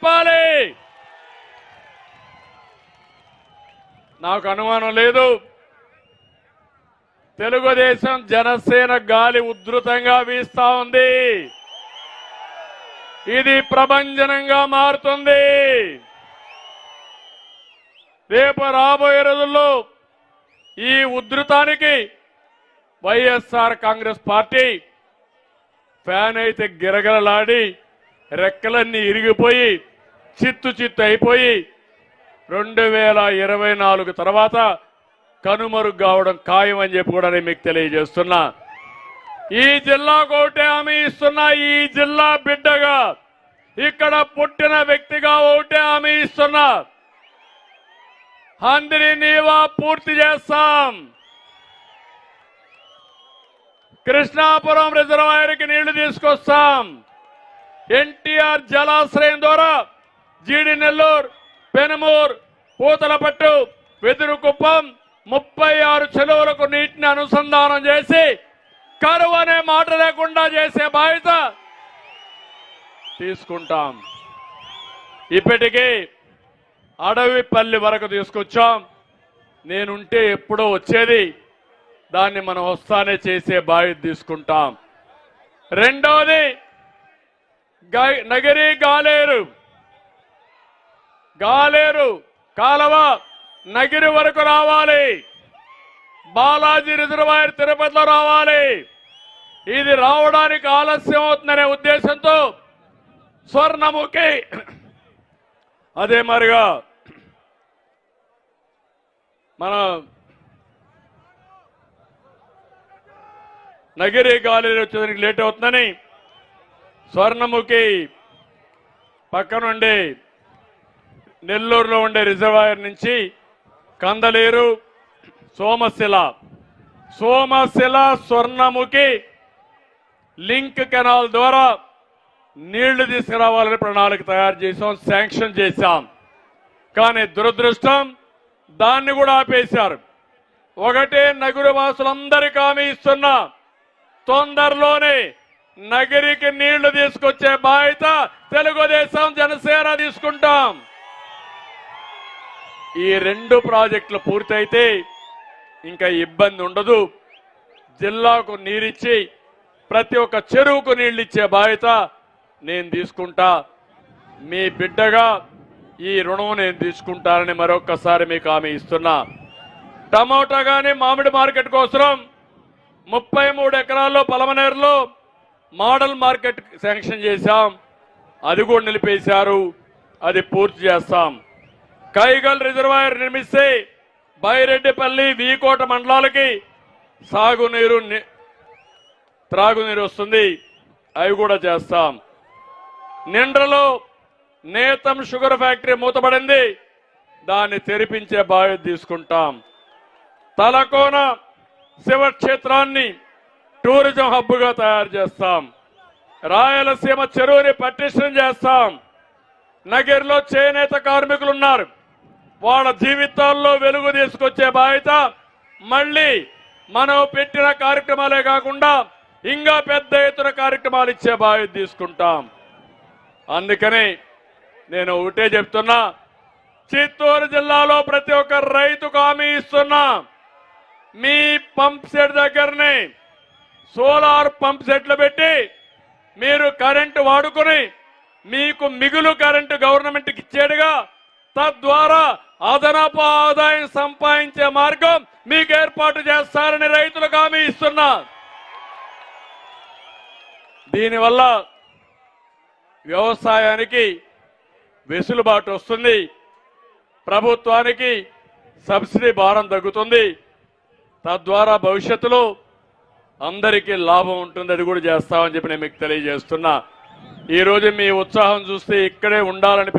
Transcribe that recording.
చెప్పాలి. నాకు అనుమానం లేదు. తెలుగుదేశం జనసేన గాలి ఉధృతంగా వీస్తా ఉంది. ఇది ప్రభంజనంగా మారుతుంది. రేపు రాబోయే రోజుల్లో ఈ ఉధృతానికి వైఎస్ఆర్ కాంగ్రెస్ పార్టీ ఫ్యాన్ అయితే గిరగలలాడి రెక్కలన్నీ ఇరిగిపోయి చిత్తు చిత్తు అయిపోయి రెండు వేల ఇరవై నాలుగు తర్వాత కనుమరుగు కావడం ఖాయం అని చెప్పి కూడా నేను మీకు తెలియజేస్తున్నా. ఈ జిల్లాకు ఒకటే హామీ ఇస్తున్నా ఈ జిల్లా బిడ్డగా. ఇక్కడ పుట్టిన వ్యక్తిగా ఒకటే హామీ ఇస్తున్నా. అందరి నీవా పూర్తి చేస్తాం. కృష్ణాపురం రిజర్వాయర్కి నీళ్ళు తీసుకొస్తాం. ఎన్టీఆర్ జలాశ్రయం ద్వారా జీడి నెల్లూరు పెనుమూరు పూతలపట్టు వెదురుకుప్పం ముప్పై ఆరు చెరువులకు నీటిని అనుసంధానం చేసి కరువు అనే మాట లేకుండా చేసే బాధ్యత తీసుకుంటాం. ఇప్పటికీ అడవిపల్లి వరకు తీసుకొచ్చాం. నేనుంటే ఎప్పుడో వచ్చేది దాన్ని మనం వస్తానే చేసే బాధ్యత తీసుకుంటాం. రెండవది గా- నగరి గాలేరు. గాలేరు కాలవ నగిరి వరకు రావాలి. బాలాజీ రిజర్వాయర్ తిరుపతిలో రావాలి. ఇది రావడానికి ఆలస్యం అవుతుందనే ఉద్దేశంతో స్వర్ణముఖి. అదే మరిగా మన నగిరి గాలి వచ్చేదానికి లేట్ అవుతుందని స్వర్ణముఖి పక్కనుండి నెల్లూరులో ఉండే రిజర్వాయర్ నుంచి కందలేరు సోమశిల. సోమశిల స్వర్ణముఖి లింక్ కెనాల్ ద్వారా నీళ్ళు తీసుకురావాలని ప్రణాళిక తయారు చేశాం శాంక్షన్ చేశాం. కానీ దురదృష్టం దాన్ని కూడా ఆపేశారు. ఒకటే నగరు వాసులందరికీ హామీ ఇస్తున్నా తొందరలోనే నగరికి నీళ్ళు తీసుకొచ్చే బాధ్యత తెలుగుదేశం జనసేన తీసుకుంటాం. ఈ రెండు ప్రాజెక్టులు పూర్తయితే ఇంకా ఇబ్బంది ఉండదు. జిల్లాకు నీరిచ్చి ప్రతి ఒక్క చెరువుకు నీళ్ళు ఇచ్చే బాధ్యత నేను తీసుకుంటా. మీ బిడ్డగా ఈ రుణం నేను తీసుకుంటానని మరొకసారి మీకు హామీ ఇస్తున్నా. టమోటా కానీ మామిడి మార్కెట్ కోసం ముప్పై మూడు ఎకరాల్లో పలమనేరులో మోడల్ మార్కెట్ శాంక్షన్ చేశాం. అది కూడా నిలిపేశారు. అది పూర్తి చేస్తాం. కైగల్ రిజర్వాయర్ నిర్మిస్తే బైరెడ్డిపల్లి వీకోట మండలాలకి సాగునీరు త్రాగునీరు వస్తుంది. అవి కూడా చేస్తాం. నిండ్రలో నేతం షుగర్ ఫ్యాక్టరీ మూతపడింది. దాన్ని తెరిపించే బాధ్యత తీసుకుంటాం. తలకోన శివక్షేత్రాన్ని టూరిజం హబ్బుగా తయారు చేస్తాం. రాయలసీమ చెరువుని పటిష్టం చేస్తాం. నగిరిలో చేనేత కార్మికులు ఉన్నారు వాళ్ళ జీవితాల్లో వెలుగు తీసుకొచ్చే బాధ్యత మళ్ళీ మనం పెట్టిన కార్యక్రమాలే కాకుండా ఇంకా పెద్ద ఎత్తున కార్యక్రమాలు ఇచ్చే బాధ్యత తీసుకుంటాం. అందుకని నేను ఒకటే చెప్తున్నా చిత్తూరు జిల్లాలో ప్రతి ఒక్క రైతుకు హామీ ఇస్తున్నా. మీ పంప్ సెట్ దగ్గరనే సోలార్ పంప్ సెట్లు పెట్టి మీరు కరెంటు వాడుకొని మీకు మిగులు కరెంటు గవర్నమెంట్కి ఇచ్చేడుగా తద్వారా అదనపు ఆదాయం సంపాదించే మార్గం మీకు ఏర్పాటు చేస్తారని రైతులకు హామీ ఇస్తున్నా దీనివల్ల వ్యవసాయానికి వెసులుబాటు వస్తుంది. ప్రభుత్వానికి సబ్సిడీ భారం తగ్గుతుంది. తద్వారా భవిష్యత్తులో అందరికీ లాభం ఉంటుంది అది కూడా చేస్తామని చెప్పి నేను మీకు తెలియజేస్తున్నా. ఈరోజు మీ ఉత్సాహం చూస్తే ఇక్కడే ఉండాలని